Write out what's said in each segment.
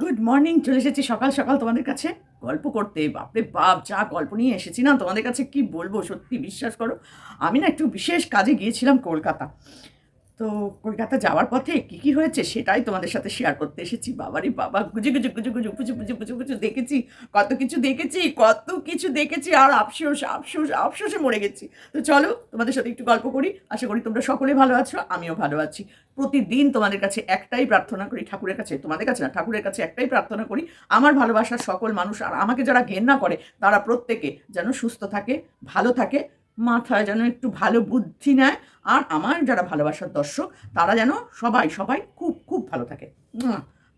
Good morning চলে এসেছি সকাল সকাল তোমাদের কাছে। গল্প করতে। বাপরে বাপ, যা গল্প নিয়ে এসেছি না? তোমাদের কাছে কি বলব? সত্যি বিশ্বাস করো, আমি না একটু বিশেষ কাজে গিয়েছিলাম কলকাতা। তো কলকাতা যাওয়ার পথে কি কি হয়েছে সেটাই তোমাদের সাথে শেয়ার করতে এসেছি। বাবারে বাবা, গুজু গুজু গুজু গুজু পুজু পুজু পুজু পুজু দেখেছি, কত কিছু দেখেছি, কত কিছু দেখেছি, আর আফসোস আফসোস, আফসোসে মরে গেছি। তো চলো তোমাদের সাথে একটু গল্প করি। আশা করি তোমরা সকলে ভালো আছো, আমিও ভালো আছি। প্রতিদিন তোমাদের কাছে একটাই প্রার্থনা করি, ঠাকুরের কাছে, তোমাদের কাছে না, ঠাকুরের কাছে একটাই প্রার্থনা করি, আমার ভালোবাসার সকল মানুষ আর আমাকে যারা ঘেন্না করে, তারা প্রত্যেকে যেন সুস্থ থাকে, ভালো থাকে মাথায় যেন একটু ভালো বুদ্ধি নেয়। আর আমার যারা ভালোবাসার দর্শক, তারা যেন সবাই সবাই খুব খুব ভালো থাকে।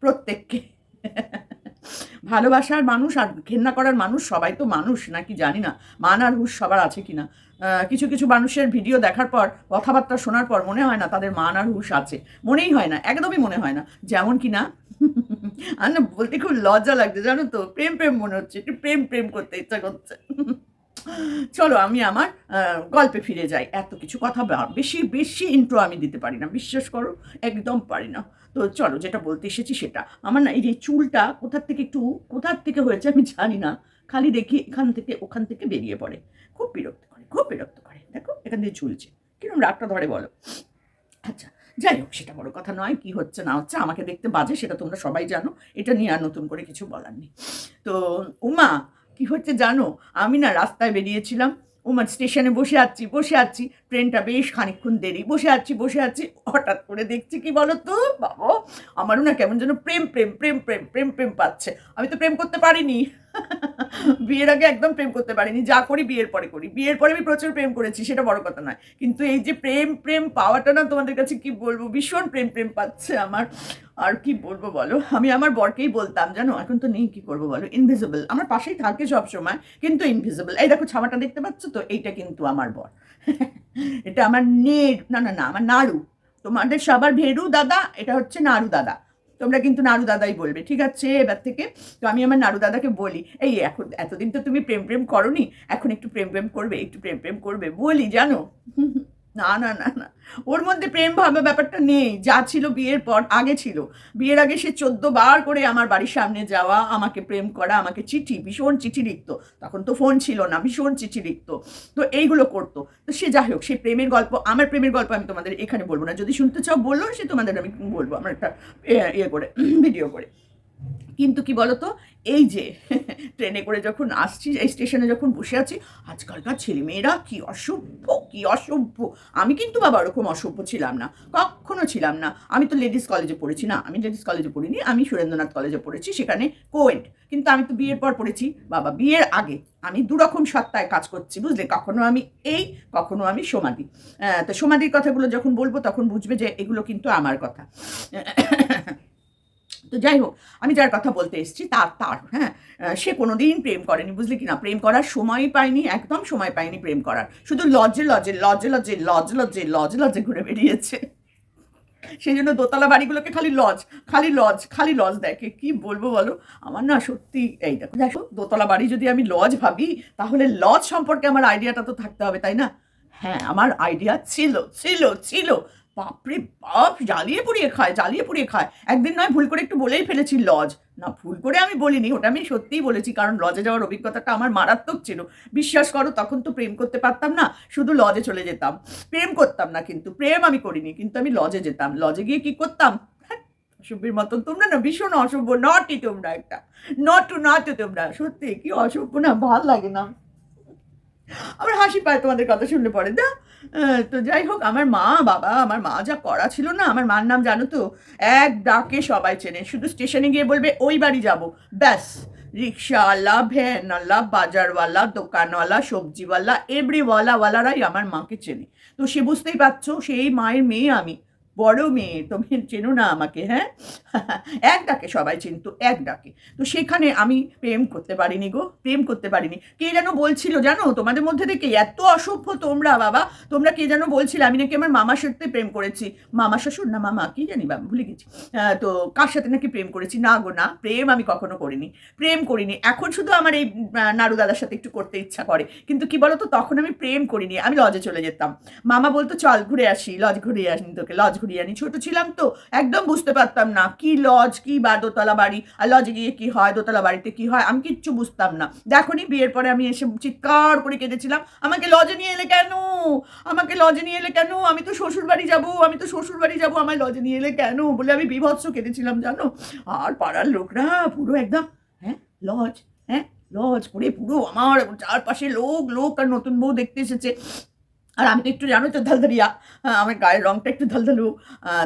প্রত্যেককে। ভালোবাসার মানুষ আর ঘেন্না করার মানুষ সবাই তো মানুষ, নাকি জানি না। মান আর হুশ সবার আছে কি না কিছু কিছু মানুষের ভিডিও দেখার পর, কথাবার্তা শোনার পর মনে হয় না তাদের মান আর হুশ আছে। মনেই হয় না, একদমই মনে হয় না। যেমন কি না আর না বলতে খুব লজ্জা লাগছে, জানো তো? প্রেম প্রেম মনে হচ্ছে, একটু প্রেম প্রেম করতে ইচ্ছা করছে। চলো আমি আমার গল্পে ফিরে যাই। এত কিছু কথা বেশি বেশি ইন্ট্রো আমি দিতে পারি না, বিশ্বাস করো, একদম পারি না। তো চলো যেটা বলতে এসেছি সেটা, আমার না এই যে চুলটা কোথার থেকে একটু, কোথার থেকে হয়েছে আমি জানি না, খালি দেখি এখান থেকে, ওখান থেকে বেরিয়ে পড়ে। খুব বিরক্ত করে, খুব বিরক্ত করে। দেখো, এখান থেকে ঝুলছে কিরম রাগটা ধরে বলো। আচ্ছা যাই হোক, সেটা বড় কথা নয়, কি হচ্ছে না হচ্ছে, আমাকে দেখতে বাজে, সেটা তোমরা সবাই জানো। এটা নিয়ে আর নতুন করে কিছু বলার নেই। তো উমা কি হচ্ছে জানো? আমি না রাস্তায় বেরিয়েছিলাম। ওমার স্টেশনে বসে আছি বসে আছি। ট্রেনটা বেশ খানিকক্ষণ দেরি। বসে আছি বসে আছি। হঠাৎ করে দেখছি কি বলো তো বাবা, আমারও না কেমন যেন প্রেম প্রেম প্রেম প্রেম প্রেম প্রেম পাচ্ছে। আমি তো প্রেম করতে পারিনি। বিয়ের আগে একদম প্রেম করতে পারিনি, যা করি বিয়ের পরে করি। বিয়ের পরে আমি প্রচুর প্রেম করেছি, সেটা বড় কথা নয়। কিন্তু এই যে প্রেম প্রেম পাওয়াটা না তোমাদের কাছে কি বলব? ভীষণ প্রেম প্রেম পাচ্ছে আমার। আর কি বলব বলো? আমি আমার বরকেই বলতাম, জানো? এখন তো নেই, কি করব বলো? ইনভিজিবল আমার পাশেই থাকে সব সময় কিন্তু ইনভিজিবল এই দেখো, ছামাটা দেখতে পাচ্ছ তো? এইটা কিন্তু আমার বর। এটা আমার নেড়, না না না, আমার নাড়ু। তোমাদের সবার ভেরু দাদা, এটা হচ্ছে নাড়ু দাদা। তোমরা কিন্তু নারু দাদাই বলবে, ঠিক আছে? এবার থেকে তো আমি আমার নারু দাদাকে বলি, এই এখন এতদিন তো তুমি প্রেম প্রেম করনি, এখন একটু প্রেম প্রেম করবে, একটু প্রেম প্রেম করবে, বলি জানো? না না না না। ওর মধ্যে প্রেম ভাবে ব্যাপারটা নেই। যা ছিল বিয়ের পর, আগে ছিল। বিয়ের আগে সে চোদ্দ বার করে আমার বাড়ির সামনে যাওয়া, আমাকে প্রেম করা, আমাকে চিঠি, ভীষণ চিঠি লিখতো। তখন তো ফোন ছিল না, ভীষণ চিঠি লিখতো। তো এইগুলো করতো। তো সে যাই হোক সেই প্রেমের গল্প, আমার প্রেমের গল্প আমি তোমাদের এখানে বলব না। যদি শুনতে চাও বলল সে তোমাদের আমি বলব। আমার একটা ইয়ে করে ভিডিও করে। কিন্তু কি বলতো, এই যে ট্রেনে করে যখন আসছি, এই স্টেশনে যখন বসে আছি, আজকালকার ছেলেমেয়েরা কি অসভ্য কি অসভ্য। আমি কিন্তু বাবা ওরকম অসভ্য ছিলাম না, কখনো ছিলাম না। আমি তো লেডিস কলেজে পড়েছি না, আমি লেডিস কলেজে পড়িনি, আমি সুরেন্দ্রনাথ কলেজে পড়েছি, সেখানে কোয়েড কিন্তু আমি তো বিয়ের পর পড়েছি, বাবা বিয়ের আগে। আমি দুরকম সত্তায় কাজ করছি, বুঝলে? কখনো আমি এই, কখনো আমি সমাধি তো সমাধির কথাগুলো যখন বলব, তখন বুঝবে যে এগুলো কিন্তু আমার কথা। তো যাই হোক, আমি যার কথা বলতে এসেছি, তার তার হ্যাঁ সে কোনোদিন প্রেম করেনি, বুঝলি কি না প্রেম করার সময় পায়নি, একদম সময় পায়নি প্রেম করার। শুধু লজে লজে লজে লজে লজ লজে লজ লজে ঘুরে বেরিয়েছে সেই জন্য দোতলা বাড়িগুলোকে খালি লজ খালি লজ খালি লজ দেখে। কি বলব বলো? আমার না সত্যি, এই দেখো দেখো দোতলা বাড়ি যদি আমি লজ ভাবি, তাহলে লজ সম্পর্কে আমার আইডিয়াটা তো থাকতে হবে, তাই না? হ্যাঁ আমার আইডিয়া ছিল ছিল ছিল। বাপরে বাপ জ্বালিয়ে পুড়িয়ে খায় জ্বালিয়ে পুড়িয়ে খায়। একদিন নয় ভুল করে একটু বলেই ফেলেছি লজ। না ভুল করে আমি বলিনি ওটা আমি সত্যিই বলেছি কারণ লজে যাওয়ার অভিজ্ঞতাটা আমার মারাত্মক ছিল। বিশ্বাস করো তখন তো প্রেম করতে পারতাম না শুধু লজে চলে যেতাম। প্রেম করতাম না কিন্তু প্রেম আমি করিনি কিন্তু আমি লজে যেতাম। লজে গিয়ে কি করতাম? হ্যাঁ, অসভ্যের মতন তোমরা না ভীষণ অসভ্য নটি তোমরা একটা। নট নটু নটু তোমরা সত্যি কি অসভ্য না ভালো লাগে না। আমার হাসি পায়, তোমাদের কথা শুনলে পরে। দা তো যাই হোক, আমার মা, বাবা, আমার মা যা করা ছিল না, আমার মার নাম জানো তো, এক ডাকে সবাই চেনে। শুধু স্টেশনে গিয়ে বলবে, ওই বাড়ি যাব। ব্যাস, রিক্সাওয়ালা, ভ্যানওয়ালা, বাজারওয়ালা, দোকানওয়ালা, সবজিওয়ালা এভরিওয়ালাওয়ালারাই আমার মাকে চেনে। তো সে বুঝতেই পারছ, সেই মায়ের মেয়ে আমি। বড় মেয়ে, তুমি চেনো না আমাকে হ্যাঁ? এক ডাকে, সবাই চিনতো, এক ডাকে। তো সেখানে আমি প্রেম করতে পারিনি গো, প্রেম করতে পারিনি। কে যেন বলছিল, জানো? তোমাদের মধ্যে থেকে এত অসভ্য তোমরা, বাবা। তোমরা কে যেন বলছিলে, আমি নাকি আমার মামার সাথে প্রেম করেছি। মামা শ্বশুর? না, মামা, কি জানি, বাবা, ভুলে গেছি। তো কার সাথে নাকি প্রেম করেছি? না গো, না, প্রেম আমি কখনো করিনি। প্রেম করিনি। এখন শুধু আমার এই নাড়ু দাদার সাথে একটু করতে ইচ্ছা করে। কিন্তু কি বলতো, তখন আমি প্রেম করিনি, আমি লজে চলে যেতাম। মামা বলতো, চল ঘুরে আসি, লজ ঘুরে আসি তোকে, লজ আনি। ছোট ছিলাম তো, একদম বুঝতে পারতাম না, কি লজ, কি বা দোতলা বাড়ি, আর লজে গিয়ে কি হয়, দোতলা বাড়িতে কি হয়, আমি কিচ্ছু বুঝতাম না। দেখনি, বিয়ের পরে আমি এসে চিৎকার করে কেঁদেছিলাম, আমাকে লজে নিয়ে এলে কেন? আমাকে লজে নিয়ে এলে কেন? আমি তো শ্বশুর বাড়ি যাব, আমি তো শ্বশুর বাড়ি যাব আমার লজে নিয়ে এলে কেন? বলে আমি বিভৎস কেঁদেছিলাম, জানো? আর পাড়ার লোকরা পুরো একদম হ্যাঁ লজ হ্যাঁ লজ করে পুরো আমার চারপাশে লোক লোক আর নতুন বউ দেখতে এসেছে। আর আমি একটু জানো তো ধালধালিয়া আমার গায়ের রংটা একটু ধালধালু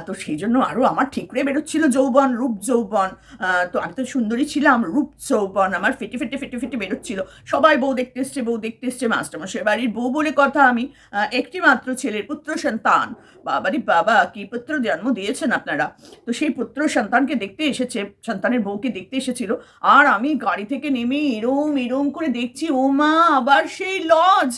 তো সেই জন্য আরও আমার ঠিক করে বেরোচ্ছিল যৌবন, রূপ যৌবন তো আমি তো সুন্দরী ছিলাম, রূপ যৌবন আমার ফেটে ফেটে ফেটে ফেটে বেরোচ্ছিল। সবাই বউ দেখতে এসছে, বউ দেখতে এসছে মাস্টারমশাই বাড়ির বউ বলে কথা আমি একটি মাত্র ছেলের পুত্র সন্তান। বাবারি বাবা, কি পুত্র জন্ম দিয়েছেন আপনারা? তো সেই পুত্র সন্তানকে দেখতে এসেছে, সন্তানের বউকে দেখতে এসেছিল, আর আমি গাড়ি থেকে নেমে এরম এরম করে দেখছি, ও মা, আবার সেই লজ!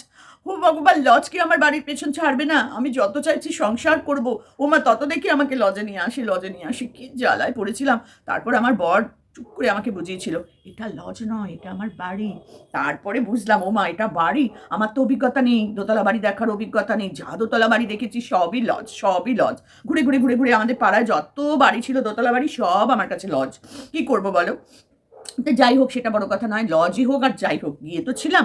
ও ভগবান, লজ কি আমার বাড়ির পেছন ছাড়বে না? আমি যত চাইছি সংসার করব। ও মা তত দেখি আমাকে লজে নিয়ে আসি, লজে নিয়ে আসি। কি জ্বালায় পড়েছিলাম। তারপর আমার বর চুপ করে আমাকে বুঝিয়েছিল, এটা লজ নয়, এটা আমার বাড়ি। তারপরে বুঝলাম ও মা এটা বাড়ি। আমার তো অভিজ্ঞতা নেই। দোতলা বাড়ি দেখার অভিজ্ঞতা নেই। যা দোতলা বাড়ি দেখেছি সবই লজ সবই লজ। ঘুরে ঘুরে ঘুরে ঘুরে আমাদের পাড়ায় যত বাড়ি ছিল, দোতলা বাড়ি সব আমার কাছে লজ। কি করব বলো? তো যাই হোক, সেটা বড় কথা নয়। লজই হোক আর যাই হোক, গিয়ে তো ছিলাম।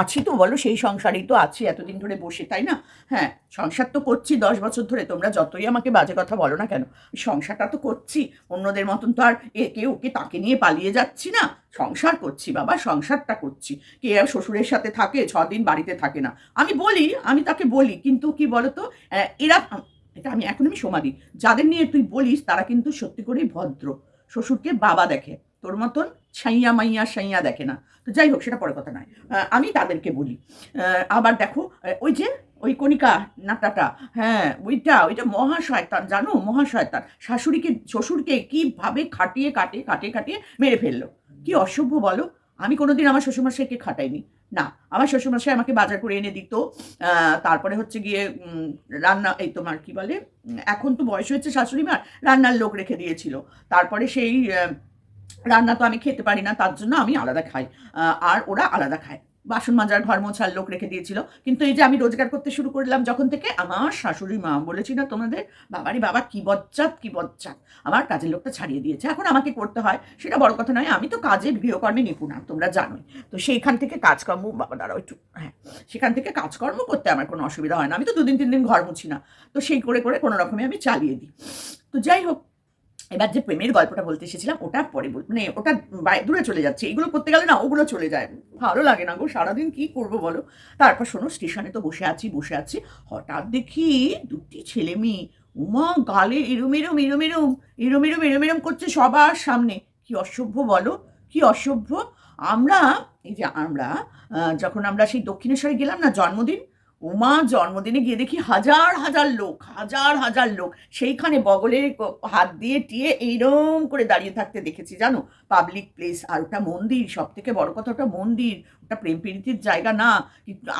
আছি তো বলো, সেই সংসারেই তো আছি এতদিন ধরে বসে, তাই না? হ্যাঁ সংসার তো করছি দশ বছর ধরে, তোমরা যতই আমাকে বাজে কথা বলো না কেন, সংসারটা তো করছি, অন্যদের মতন তো আর একে ওকে, তাকে নিয়ে পালিয়ে যাচ্ছি না, সংসার করছি বাবা, সংসারটা করছি, কে শ্বশুরের সাথে থাকে, ছ দিন বাড়িতে থাকে না, আমি বলি, আমি তাকে বলি, কিন্তু কি বলতো এরা, এটা আমি, এখন আমি সমাধি যাদের নিয়ে তুই বলিস, তারা কিন্তু সত্যি করেই ভদ্র, শ্বশুরকে বাবা দেখে তোর মতন ছাইয়া মাইয়া সাইয়া দেখে না। তো যাই হোক, সেটা পরে কথা নয়। আমি তাদেরকে বলি আবার দেখো ওই যে, ওই কণিকা নাটাটা হ্যাঁ ওইটা ওইটা মহাশয়তান জানো? মহাশয়তান শাশুড়িকে, শ্বশুরকে কীভাবে খাটিয়ে, কাটিয়ে কাটিয়ে কাটিয়ে মেরে ফেলল? কি অসভ্য বলো? আমি কোনোদিন আমার শ্বশুরমশাইকে খাটাইনি। না, আমার শ্বশুরমশাই আমাকে বাজার করে এনে দিত। তারপরে হচ্ছে গিয়ে রান্না, এই তোমার কি বলে? এখন তো বয়স হয়েছে শাশুড়ি মার রান্নার লোক রেখে দিয়েছিল। তারপরে সেই রান্না তো আমি খেতে পারি না, তার জন্য আমি আলাদা খাই। আর ওরা আলাদা খায়। বাসন মাজার, ঘর মোছার লোক রেখে দিয়েছিল। কিন্তু এই যে আমি রোজগার করতে শুরু করলাম যখন থেকে, আমার শাশুড়ি মা বলেছি না তোমাদের, বাবারি বাবা, কি বজ্জাত কি বজ্জাত। আমার কাজের লোকটা ছাড়িয়ে দিয়েছে। এখন আমাকে করতে হয়, সেটা বড় কথা নয়, আমি তো কাজে গৃহকর্মে নিপুণা তোমরা জানোই। তো সেইখান থেকে কাজকর্ম, বাবা দাঁড়াও একটু হ্যাঁ সেখান থেকে কাজকর্ম করতে আমার কোনো অসুবিধা হয় না। আমি তো দুদিন, তিন দিন ঘর মুছি না। তো সেই করে করে কোনো রকমে আমি চালিয়ে দিই। তো যাই হোক এবার যে প্রেমের গল্পটা বলতে এসেছিলাম, ওটা পরে বল মানে ওটা দূরে চলে যাচ্ছে। এগুলো করতে গেলে না ওগুলো চলে যায়। ভালো লাগে না গো, সারাদিন কি করব বলো? তারপর শোনো, স্টেশনে তো বসে আছি বসে আছি। হঠাৎ দেখি দুটি ছেলে মেয়ে, উমা, গালে এরম এরম এরম এরম এরম এরম এরম এরম করছে সবার সামনে। কি অসভ্য বলো, কি অসভ্য। আমরা, এই যে আমরা যখন আমরা সেই দক্ষিণেশ্বরে গেলাম না জন্মদিন উমা জন্মদিনে গিয়ে দেখি হাজার হাজার লোক, হাজার হাজার লোক। সেইখানে বগলের হাত দিয়ে টিয়ে এইরম করে দাঁড়িয়ে থাকতে দেখেছি, জানো? পাবলিক প্লেস আর ওটা মন্দির সব থেকে বড় কথা ওটা মন্দির ওটা প্রেম প্রীতির জায়গা না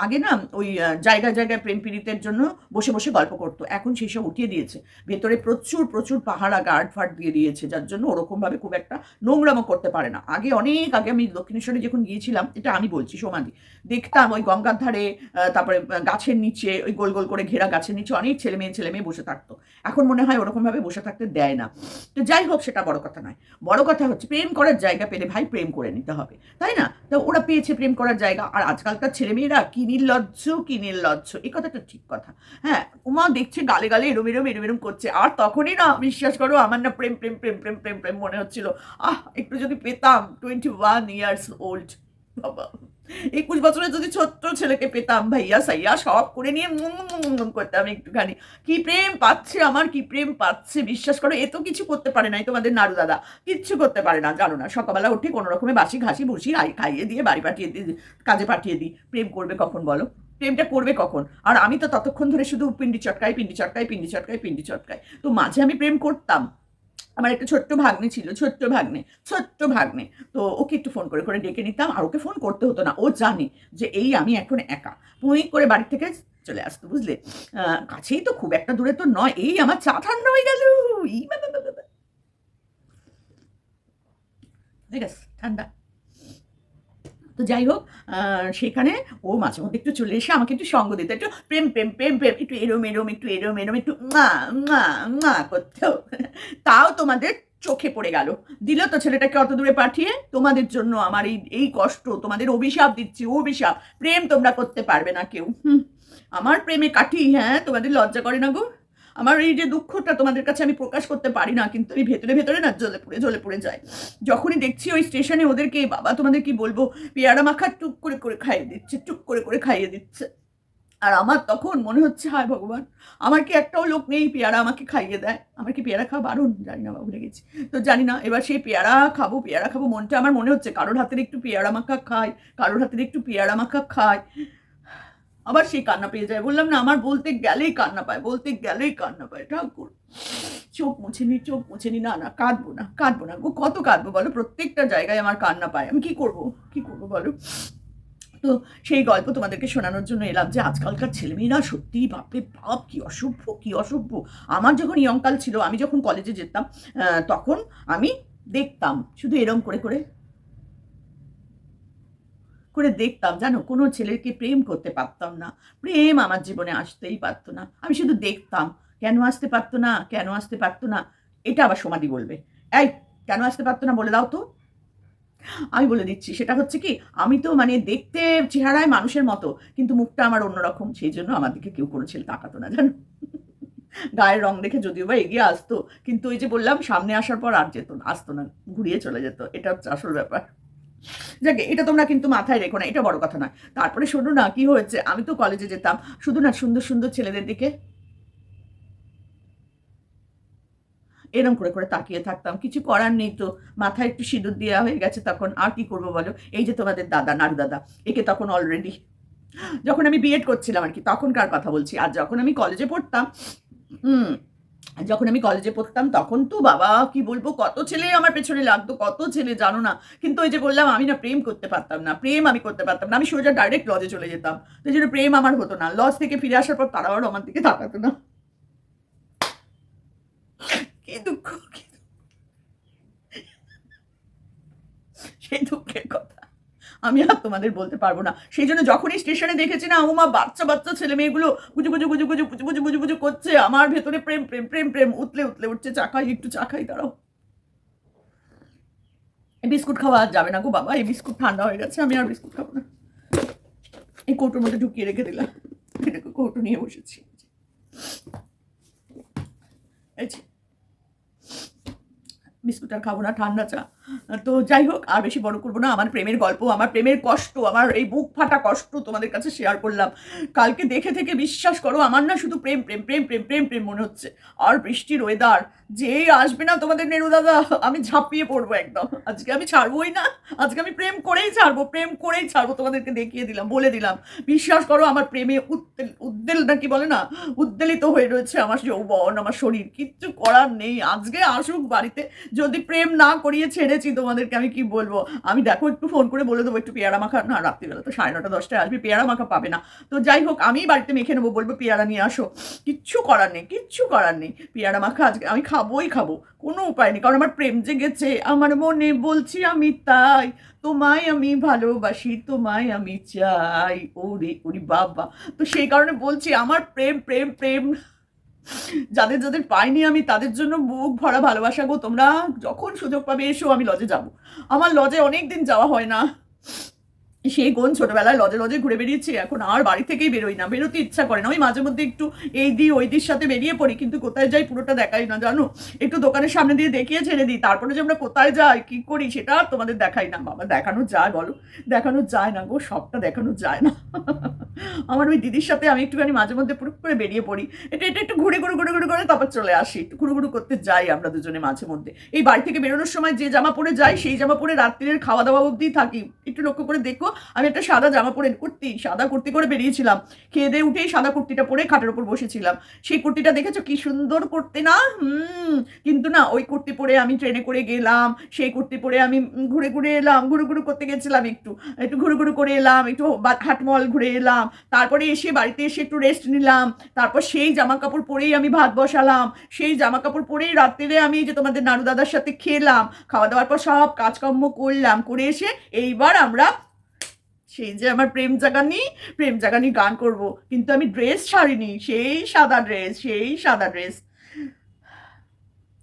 আগে না ওই আহ, জায়গায় প্রেম প্রীতির জন্য বসে বসে গল্প করতো এখন সেই সব উঠিয়ে দিয়েছে। ভেতরে প্রচুর প্রচুর পাহারা গার্ড ফার্ড দিয়ে দিয়েছে যার জন্য ওরকমভাবে খুব একটা নোংরামো করতে পারে না। আগে অনেক আগে আমি দক্ষিণেশ্বরে যখন গিয়েছিলাম এটা আমি বলছি সমাধি দেখতাম ওই গঙ্গার ধারে তারপরে গাছের নিচে ওই গোল গোল করে ঘেরা গাছের নিচে অনেক ছেলে মেয়ে ছেলে মেয়ে বসে থাকতো। এখন মনে হয় ওরকমভাবে বসে থাকতে দেয় না। তো যাই হোক সেটা বড় কথা নয়। বড় কথা হচ্ছে প্রেম করার জায়গা পেলে ভাই প্রেম করে নিতে হবে, তাই না? তো ওরা পেয়েছে প্রেম করার জায়গা, আর আজকালকার ছেলেমেয়েরা কি নির্লজ্জ কি নির্লজ্জ, এ কথাটা ঠিক কথা। হ্যাঁ উমা দেখছে গালে গালে এরম এরম এরম এরম করছে, আর তখনই না বিশ্বাস করো আমার না প্রেম প্রেম প্রেম প্রেম প্রেম প্রেম মনে হচ্ছিল, আহ, একটু যদি পেতাম টোয়েন্টি ওয়ান ইয়ার্স ওল্ড বাবা। একুশ বছরের যদি ছোট্ট ছেলেকে পেতাম ভাইয়া, সাইয়া, সব করে নিয়ে করতাম একটুখানি। কি প্রেম পাচ্ছে আমার, কি প্রেম পাচ্ছে, বিশ্বাস করো, এ তো কিছু করতে পারে নাই তোমাদের নাড়ু দাদা। কিচ্ছু করতে পারে না, জানো না, সকালবেলা উঠে কোনো রকমে বাসি ঘাসি ভুসি খাইয়ে দিয়ে বাড়ি পাঠিয়ে দিয়ে কাজে পাঠিয়ে দিই। প্রেম করবে কখন বলো? প্রেমটা করবে কখন? আর আমি তো ততক্ষণ ধরে শুধু পিন্ডি চটকাই পিন্ডি চটকাই পিন্ডি চটকাই পিন্ডি চটকাই। তো মাঝে আমি প্রেম করতাম। আমার একটা ছোট্ট ভাগ্নে ছিল, ছোট্ট ভাগ্নে ছোট্ট ভাগ্নে। তো ওকে একটু ফোন করে করে ডেকে নিতাম। আর ওকে ফোন করতে হতো না। ও জানে যে এই আমি এখন একা। পুঁই করে বাড়ি থেকে চলে আসতো, বুঝলে? কাছেই তো খুব একটা দূরে তো নয়। এই আমার চা ঠান্ডা হয়ে গেল। ঠিক গেছে ঠান্ডা। তো যাই হোক সেখানে ও মাঝে মধ্যে একটু চলে এসে আমাকে একটু সঙ্গ দিত একটু প্রেম প্রেম প্রেম প্রেম একটু এরম এরম একটু এরম এরম একটু করতেও। তাও তোমাদের চোখে পড়ে গেল। দিল তো ছেলেটাকে অত দূরে পাঠিয়ে তোমাদের জন্য আমার এই এই কষ্ট তোমাদের অভিশাপ দিচ্ছি অভিশাপ। প্রেম তোমরা করতে পারবে না কেউ। হুম, আমার প্রেমে কাটি হ্যাঁ তোমাদের লজ্জা করে না গো? আমার এই যে দুঃখটা তোমাদের কাছে আমি প্রকাশ করতে পারি না, কিন্তু আমি ভেতরে ভেতরে না জ্বলে পড়ে জ্বলে পড়ে যায়। যখনই দেখছি ওই স্টেশনে ওদেরকে, বাবা তোমাদের কি বলব, পেয়ারা মাখা টুক করে করে খাইয়ে দিচ্ছে, টুক করে করে খাইয়ে দিচ্ছে। আর আমার তখন মনে হচ্ছে, হায় ভগবান, আমার কি একটাও লোক নেই পেয়ারা আমাকে খাইয়ে দেয়? আমার কি পেয়ারা খাওয়া বারণ? জানি না, বাবু গেছি। তো জানি না, এবার সেই পেয়ারা খাব পেয়ারা খাব মনটা আমার মনে হচ্ছে, কারোর হাতের একটু পেয়ারা মাখা খাই, কারোর হাতের একটু পেয়ারা মাখা খাই। আবার সেই কান্না পেয়ে যায়। বললাম, না, আমার বলতে গেলেই কান্না পায়, বলতে গেলেই কান্না পায়। ঠাকুর, চোখ মুছে নি, চোখ মুছে নি। না না, কাঁদবো না কাঁদবো না। কত কাঁদবো বলো? প্রত্যেকটা জায়গায় আমার কান্না পায়। আমি কি করব? কি করব বলো? তো সেই গল্প তোমাদেরকে শোনানোর জন্য এলাম যে আজকালকার ছেলেমেয়েরা সত্যিই বাপরে বাপ, কি অসভ্য কি অসভ্য। আমার যখন ইয়ংকাল ছিল, আমি যখন কলেজে যেতাম তখন আমি দেখতাম, শুধু এরম করে করে করে দেখতাম, জানো? কোনো ছেলেকে প্রেম করতে পারতাম না। প্রেম আমার জীবনে আসতেই পারতো না। আমি শুধু দেখতাম, কেন আসতে পারতো না, কেন আসতে পারতো না, এটা আবার সমাধি বলবে। এই, কেন আসতে পারতো না বলে দাও তো। আমি বলে দিচ্ছি, সেটা হচ্ছে কি, আমি তো মানে দেখতে চেহারায় মানুষের মতো, কিন্তু মুখটা আমার অন্যরকম, সেই জন্য আমার দিকে কেউ কোনো ছেলে তাকাতো না, জানো? গায়ের রং দেখে যদিও বা এগিয়ে আসতো, কিন্তু ওই যে বললাম, সামনে আসার পর আর যেত আসতো না, ঘুরিয়ে চলে যেত, এটা হচ্ছে আসল ব্যাপার। যাকে, এটা তোমরা কিন্তু মাথায় রেখো না, এটা বড় কথা নয়। তারপরে শোনো না, কি হয়েছে? আমি তো কলেজে যেতাম। শুধু না, সুন্দর সুন্দর ছেলেদের দিকে এরম করে করে তাকিয়ে থাকতাম। কিছু করার নেই তো, মাথায় একটু সিঁদুর দেওয়া হয়ে গেছে তখন। আর কি করব বলো? এই যে তোমাদের দাদা নাড়ু দাদা, একে তখন অলরেডি যখন আমি বিএড করছিলাম আর কি, তখনকার কথা বলছি। আর যখন আমি কলেজে পড়তাম, হুম যখন আমি কলেজে পড়তাম, তখন তো বাবা, কি বলব, কত ছেলে আমার পেছনে লাগতো, কত ছেলে জানো না। কিন্তু ওই যে বললাম, আমি না প্রেম করতে পারতাম না, প্রেম আমি করতে পারতাম না, আমি সোজা ডাইরেক্ট লজে চলে যেতাম। তো জন্য প্রেম আমার হতো না। লজ থেকে ফিরে আসার পর তারাও আর আমার দিকে তাকাতো না। কি দুঃখ। সেই দুঃখের আমি আর তোমাদের বলতে পারব না। সেই জন্য যখনই স্টেশনে দেখেছি না ওমা বাচ্চা বাচ্চা ছেলে মেয়েগুলো গুজু গুজু গুজু গুজু পুজু বুঝু গুজু পুজু করছে, আমার ভেতরে প্রেম প্রেম প্রেম প্রেম, উতলে উতলে উঠছে, চা খাই, একটু চা খাই, দাঁড়াও। বিস্কুট খাওয়া আর যাবে না গো বাবা, এই বিস্কুট ঠান্ডা হয়ে গেছে, আমি আর বিস্কুট খাব না। এই কৌটোর মধ্যে ঢুকিয়ে রেখে দিলাম। কৌটো নিয়ে বসেছি। এই বিস্কুট আর খাব না, ঠান্ডা চা। তো যাই হোক, আর বেশি বড় করব না, আমার প্রেমের গল্প, আমার প্রেমের কষ্ট, আমার এই বুক ফাটা কষ্ট তোমাদের কাছে শেয়ার করলাম। কালকে দেখে থেকে বিশ্বাস করো, আমার না শুধু প্রেম প্রেম প্রেম প্রেম প্রেম প্রেম মনে হচ্ছে। আর বৃষ্টির ওয়েদার যেই আসবে না তোমাদের নেরু দাদা, আমি ঝাঁপিয়ে পড়ব একদম। আজকে আমি ছাড়বোই না, আজকে আমি প্রেম করেই ছাড়বো, প্রেম করেই ছাড়বো তোমাদেরকে দেখিয়ে দিলাম, বলে দিলাম। বিশ্বাস করো, আমার প্রেমে উদ্দেল উদ্দেল নাকি বলে না, উদ্বেলিত হয়ে রয়েছে আমার যৌবন, আমার শরীর, কিচ্ছু করার নেই। আজকে আসুক বাড়িতে যদি প্রেম না করিয়ে ছেড়েছি, তোমাদেরকে আমি কি বলব? আমি দেখো, একটু ফোন করে বলে দেবো, একটু পেয়ারা মাখা। না, রাত্রিবেলা তো সাড়ে নটা, দশটায় আসবে, পেয়ারা মাখা পাবে না। তো যাই হোক আমি বাড়িতে মেখে নেব, বলব পেয়ারা নিয়ে আসো। কিচ্ছু করার নেই, কিচ্ছু করার নেই। পেয়ারা মাখা আজকে আমি খাবোই খাব, কোনো উপায় নেই। কারণ আমার প্রেম জেগেছে, আমার মনে বলছি আমি তাই। তোমায় আমি ভালোবাসি, তোমায় আমি চাই। ওরে ওরে বাবা। তো সেই কারণে বলছি, আমার প্রেম প্রেম প্রেম যাদের যাদের পাইনি আমি, তাদের জন্য বুক ভরা ভালোবাসা গো। তোমরা যখন সুযোগ পাবে এসো, আমি লজে যাব। আমার লজে অনেক দিন যাওয়া হয় না। সেই কোন ছোটবেলায় লজে লজে ঘুরে বেরিয়েছি এখন আর বাড়ি থেকেই বেরোই না। বেরোতে ইচ্ছা করে না। ওই মাঝে মধ্যে একটু এই দিই ওই দির সাথে বেরিয়ে পড়ি, কিন্তু কোথায় যাই পুরোটা দেখাই না, জানো? একটু দোকানের সামনে দিয়ে দেখিয়ে ছেড়ে দিই, তারপরে যে আমরা কোথায় যাই, কি করি, সেটা তোমাদের দেখাই না। বাবা, দেখানো যায়, বলো? দেখানো যায় না গো, সবটা দেখানো যায় না। আমার ওই দিদির সাথে আমি একটুখানি মাঝে মধ্যে পুরো করে বেরিয়ে পড়ি। এটা এটা একটু ঘুরে ঘুরে ঘুরে ঘুরে করে তারপর চলে আসি। একটু ঘুরু ঘুরু করতে যাই আমরা দুজনে মাঝে মধ্যে। এই বাড়ি থেকে বেরোনোর সময় যে জামা পরে যাই, সেই জামা পরে রাত্রির খাওয়া দাওয়া অবধি থাকি। একটু লক্ষ্য করে দেখো আমি একটা সাদা জামা পরে কুর্তি, সাদা কুর্তি করে বেরিয়েছিলাম। খেয়ে দিয়ে উঠেই সাদা কুর্তিটা পরে খাটের উপর বসেছিলাম। সেই কুর্তিটা দেখেছ? কি সুন্দর করতে না? হুম, কিন্তু না, ওই কুর্তি পরে আমি ট্রেনে করে গেলাম, সেই কুর্তি পরে আমি ঘুরে ঘুরে এলাম, ঘুরু ঘুরু করতে গেছিলাম একটু একটু ঘুরু ঘুরু করে এলাম, একটু হাটমল ঘুরে এলাম, তারপরে এসে বাড়িতে এসে একটু রেস্ট নিলাম, তারপর সেই জামা কাপড় পরেই আমি ভাত বসালাম, সেই জামা কাপড় পরেই রাত্রিরে আমি যে তোমাদের নাড়ু দাদার সাথে খেলাম, খাওয়া দাওয়ার পর সব কাজকর্ম করলাম, করে এসে এইবার আমরা সেই যে আমার প্রেম জাগানি প্রেম জাগানি গান করব। কিন্তু আমি ড্রেস ছাড়িনি, সেই সাদা ড্রেস সেই সাদা ড্রেস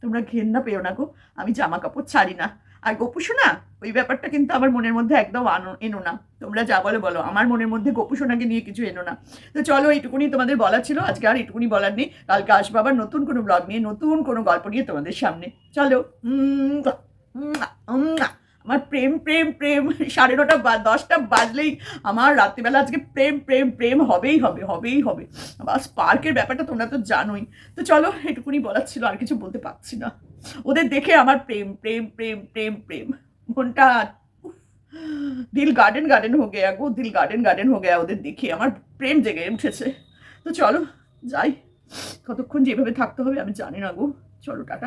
তোমরা ঘেন্না পেও না গো, আমি জামা কাপড় ছাড়ি না। আর গোপুসোনা, ওই ব্যাপারটা কিন্তু আমার মনের মধ্যে একদম আনো, এনো না। তোমরা যা বলো বলো। আমার মনের মধ্যে গোপুসোনাকে নিয়ে কিছু এনো না। তো চলো, এইটুকুনি তোমাদের বলার ছিল। আজকে আর এইটুকুনি বলার নেই। কালকে আসব আবার নতুন কোনো ব্লগ নিয়ে, নতুন কোনো গল্প নিয়ে তোমাদের সামনে। চলো আমার প্রেম প্রেম প্রেম। সাড়ে নটা বা, দশটা বাজলেই আমার রাত্রিবেলা আজকে প্রেম প্রেম প্রেম হবেই হবে হবেই হবে। বাস, পার্কের ব্যাপারটা তোমরা তো জানোই। তো চলো, এটুকুনি বলার ছিল, আর কিছু বলতে পারছি না। ওদের দেখে আমার প্রেম প্রেম প্রেম প্রেম প্রেম। মনটা দিল গার্ডেন গার্ডেন হয়ে গেয়া গো, দিল গার্ডেন গার্ডেন হয়ে গেয়া ওদের দেখে আমার প্রেম জেগে উঠেছে। তো চলো, যাই। কতক্ষণ যেভাবে থাকতে হবে আমি জানি না গো। চলো, টাটা।